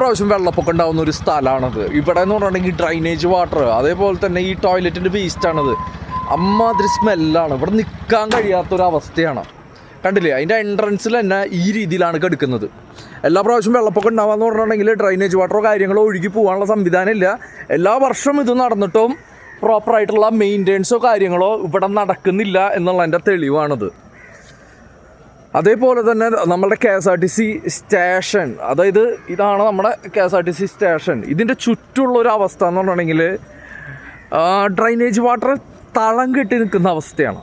പ്രാവശ്യം വെള്ളപ്പൊക്കം ഉണ്ടാവുന്ന ഒരു സ്ഥലമാണത്. ഇവിടെ എന്ന് പറഞ്ഞിട്ടുണ്ടെങ്കിൽ ഡ്രൈനേജ് വാട്ടർ അതേപോലെ തന്നെ ഈ ടോയ്ലറ്റിന്റെ വേസ്റ്റ് ആണത്. അമ്മാതിരി സ്മെല്ലാണ് ഇവിടെ നിൽക്കാൻ കഴിയാത്തൊരവസ്ഥയാണ്. കണ്ടില്ലേ? അതിന്റെ എൻട്രൻസിൽ തന്നെ ഈ രീതിയിലാണ് കിടക്കുന്നത്. എല്ലാ പ്രാവശ്യം വെള്ളപ്പൊക്കം ഉണ്ടാവാന്ന് പറഞ്ഞിട്ടുണ്ടെങ്കിൽ ഡ്രൈനേജ് വാട്ടറോ കാര്യങ്ങളോ ഒഴുകി പോകാനുള്ള സംവിധാനമില്ല എല്ലാ വർഷവും ഇത് നടന്നിട്ടും പ്രോപ്പറായിട്ടുള്ള മെയിന്റെനൻസോ കാര്യങ്ങളോ ഇവിടെ നടക്കുന്നില്ല എന്നുള്ളതിന്റെ തെളിവാണിത്. അതേപോലെ തന്നെ നമ്മുടെ K S R T C station അതായത് ഇതാണ് നമ്മുടെ K S R T C station. ഇതിന്റെ ചുറ്റുള്ള ഒരു അവസ്ഥ എന്ന് പറഞ്ഞിട്ടുണ്ടെങ്കിൽ ഡ്രൈനേജ് വാട്ടർ തളം കെട്ടി നിൽക്കുന്ന അവസ്ഥയാണ്.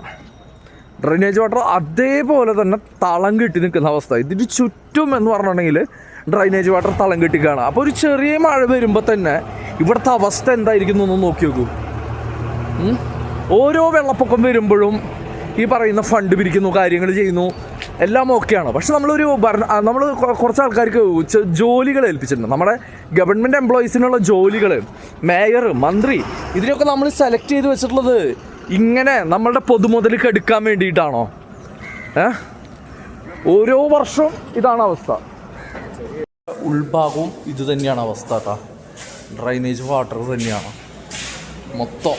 ഡ്രൈനേജ് വാട്ടർ അതേപോലെ തന്നെ തളം കെട്ടി നിൽക്കുന്ന അവസ്ഥ. ഇതിന് ചുറ്റും എന്ന് പറഞ്ഞിട്ടുണ്ടെങ്കിൽ ഡ്രൈനേജ് വാട്ടർ തളം കെട്ടി കാണാം അപ്പോൾ ഒരു ചെറിയ മഴ വരുമ്പോൾ തന്നെ ഇവിടുത്തെ അവസ്ഥ എന്തായിരിക്കും എന്നൊന്ന് നോക്കി നോക്കൂ. ഓരോ വെള്ളപ്പൊക്കം വരുമ്പോഴും ഈ പറയുന്ന ഫണ്ട് പിരിക്കുന്നു കാര്യങ്ങൾ ചെയ്യുന്നു. എല്ലാം ഓക്കെയാണ് പക്ഷെ നമ്മളൊരു ഭരണ നമ്മൾ കുറച്ച് ആൾക്കാർക്ക് ജോലികൾ ഏൽപ്പിച്ചിട്ടുണ്ട്. നമ്മുടെ ഗവൺമെന്റ് എംപ്ലോയീസിനുള്ള ജോലികൾ മേയർ മന്ത്രി ഇതിനൊക്കെ നമ്മൾ സെലക്ട് ചെയ്ത് വെച്ചിട്ടുള്ളത് ഇങ്ങനെ നമ്മളുടെ പൊതുമുതലേക്ക് എടുക്കാൻ വേണ്ടിയിട്ടാണോ? ഏ? ഓരോ വർഷവും ഇതാണ് അവസ്ഥ. ഉൾഭാഗവും ഇത് തന്നെയാണ് അവസ്ഥ കേട്ടോ ഡ്രൈനേജ് വാട്ടർ തന്നെയാണ്. മൊത്തം.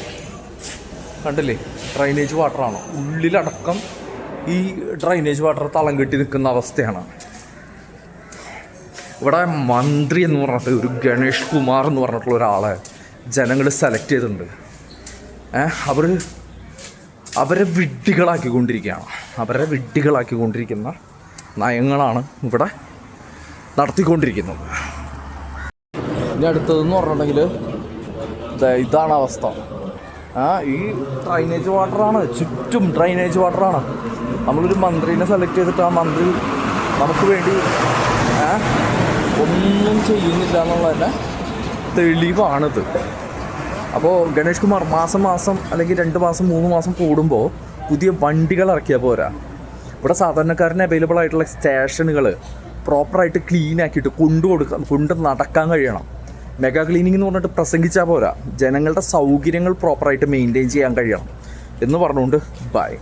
കണ്ടില്ലേ? ഡ്രൈനേജ് വാട്ടറാണ് ഉള്ളിലടക്കം ഈ ഡ്രൈനേജ് വാട്ടർ തളം കെട്ടി നിൽക്കുന്ന അവസ്ഥയാണ്. ഇവിടെ മന്ത്രി എന്ന് പറഞ്ഞിട്ട് ഒരു ഗണേഷ് കുമാർ എന്ന് പറഞ്ഞിട്ടുള്ള ഒരാളെ ജനങ്ങൾ സെലക്ട് ചെയ്തിട്ടുണ്ട്. അവർ അവരെ വിഡ്ഢികളാക്കിക്കൊണ്ടിരിക്കുകയാണ്. അവരെ വിഡ്ഢികളാക്കിക്കൊണ്ടിരിക്കുന്ന നയങ്ങളാണ് ഇവിടെ നടത്തിക്കൊണ്ടിരിക്കുന്നത്. ഇനി അടുത്തതെന്ന് പറഞ്ഞിട്ടുണ്ടെങ്കിൽ ഇതാണ് അവസ്ഥ. ആ ഈ ഡ്രൈനേജ് വാട്ടറാണ് ചുറ്റും ഡ്രൈനേജ് വാട്ടറാണ് നമ്മളൊരു മന്ത്രിനെ സെലക്ട് ചെയ്തിട്ട് ആ മന്ത്രി നമുക്ക് വേണ്ടി ഒന്നും ചെയ്യുന്നില്ല എന്നുള്ളതിന്റെ തെളിവാണിത്. അപ്പോൾ ഗണേഷ് കുമാർ മാസം മാസം അല്ലെങ്കിൽ രണ്ട് മാസം മൂന്ന് മാസം കൂടുമ്പോൾ പുതിയ വണ്ടികൾ ഇറക്കിയാൽ പോരാ. ഇവിടെ സാധാരണക്കാരന് അവൈലബിൾ ആയിട്ടുള്ള സ്റ്റേഷനുകൾ പ്രോപ്പറായിട്ട് ക്ലീൻ ആക്കിയിട്ട് കൊണ്ടു കൊടുക്കാൻ കൊണ്ട് നടക്കാൻ കഴിയണം. മെഗാ ക്ലീനിങ് എന്ന് പറഞ്ഞിട്ട് പ്രസംഗിച്ചാൽ പോരാ. ജനങ്ങളുടെ സൗകര്യങ്ങൾ പ്രോപ്പറായിട്ട് മെയിന്റെയിൻ ചെയ്യാൻ കഴിയണം. എന്ന് പറഞ്ഞുകൊണ്ട് ബൈ